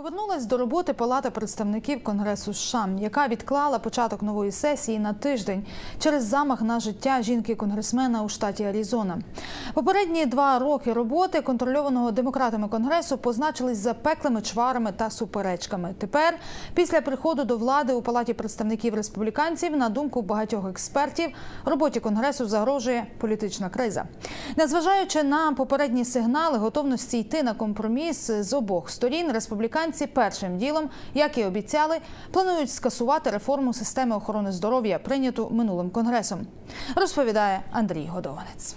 Повернулась до роботи Палата представників Конгресу США, яка відклала початок нової сесії на тиждень через замах на життя жінки-конгресмена у штаті Аризона. Попередні два роки роботи контрольованого демократами конгресу позначились запеклими чварами та суперечками. Тепер, після приходу до влади у палаті представників республіканців, на думку багатьох експертів, роботі конгресу загрожує політична криза. Незважаючи на попередні сигнали готовності йти на компроміс з обох сторін, республіканці першим ділом, як і обіцяли, планують скасувати реформу системи охорони здоров'я, прийняту минулим конгресом. Розповідає Андрій Годованець.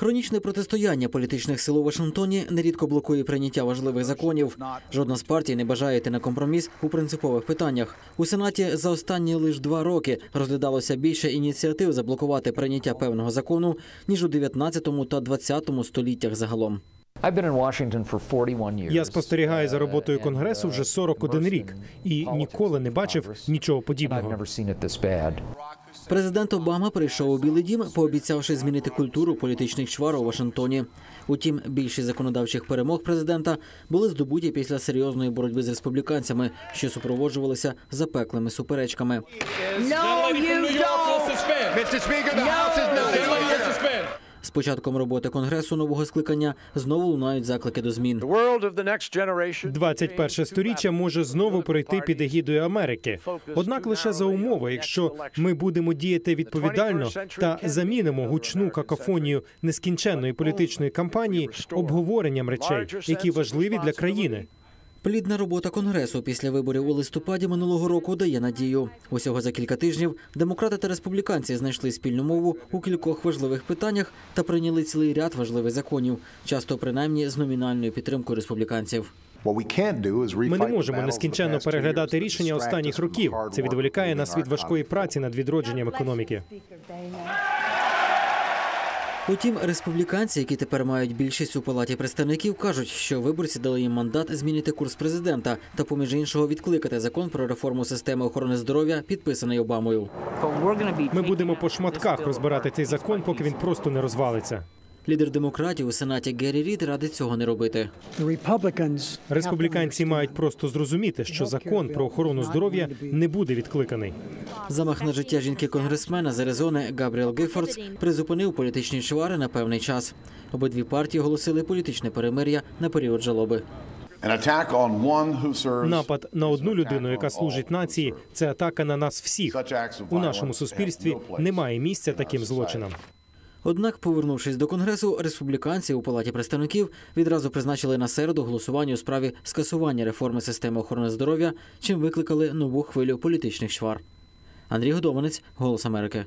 Хронічне протистояння політичних сил у Вашингтоні нерідко блокує прийняття важливих законів. Жодна з партій не бажає йти на компроміс у принципових питаннях. У сенаті за останні лише два роки розглядалося більше ініціатив заблокувати прийняття певного закону ніж у 19 та 20 століттях загалом. Я спостерігаю за роботою конгресу вже 41 рік і ніколи не бачив нічого подібного. Президент Обама прийшов у Білий Дім, пообіцявши змінити культуру політичних чвар у Вашингтоні. Утім, більшість законодавчих перемог президента були здобуті після серйозної боротьби з республіканцями, що супроводжувалися запеклими суперечками. No, you don't. З початком роботи конгресу нового скликання знову лунають заклики до змін. 21 сторіччя може знову пройти під егідою Америки. Однак лише за умови, якщо ми будемо діяти відповідально та замінимо гучну какофонію нескінченної політичної кампанії обговоренням речей, які важливі для країни. Плідна робота конгресу після виборів у листопаді минулого року дає надію. Усього за кілька тижнів демократи та республіканці знайшли спільну мову у кількох важливих питаннях та прийняли цілий ряд важливих законів, часто принаймні з номінальною підтримкою республіканців. Ми не можемо нескінченно переглядати рішення останніх років. Це відволікає нас від важкої праці над відродженням економіки. Утім, республіканці, які тепер мають більшість у палаті представників, кажуть, що виборці дали їм мандат змінити курс президента та, поміж іншого, відкликати закон про реформу системи охорони здоров'я, підписаний Обамою. Ми будемо по шматках розбирати цей закон, поки він просто не розвалиться. Лідер демократів у сенаті Геррі Рід радить цього не робити. Республіканці мають просто зрозуміти, що закон про охорону здоров'я не буде відкликаний. Замах на життя жінки-конгресмена з Аризони Габріел Гейфордс призупинив політичні чвари на певний час. Обидві партії оголосили політичне перемир'я на період жалоби. Напад на одну людину, яка служить нації, це атака на нас всіх. У нашому суспільстві немає місця таким злочинам. Однак, повернувшись до конгресу, республіканці у палаті представників відразу призначили на середу голосування у справі скасування реформи системи охорони здоров'я, чим викликали нову хвилю політичних чвар. Андрій Годованець, Голос Америки.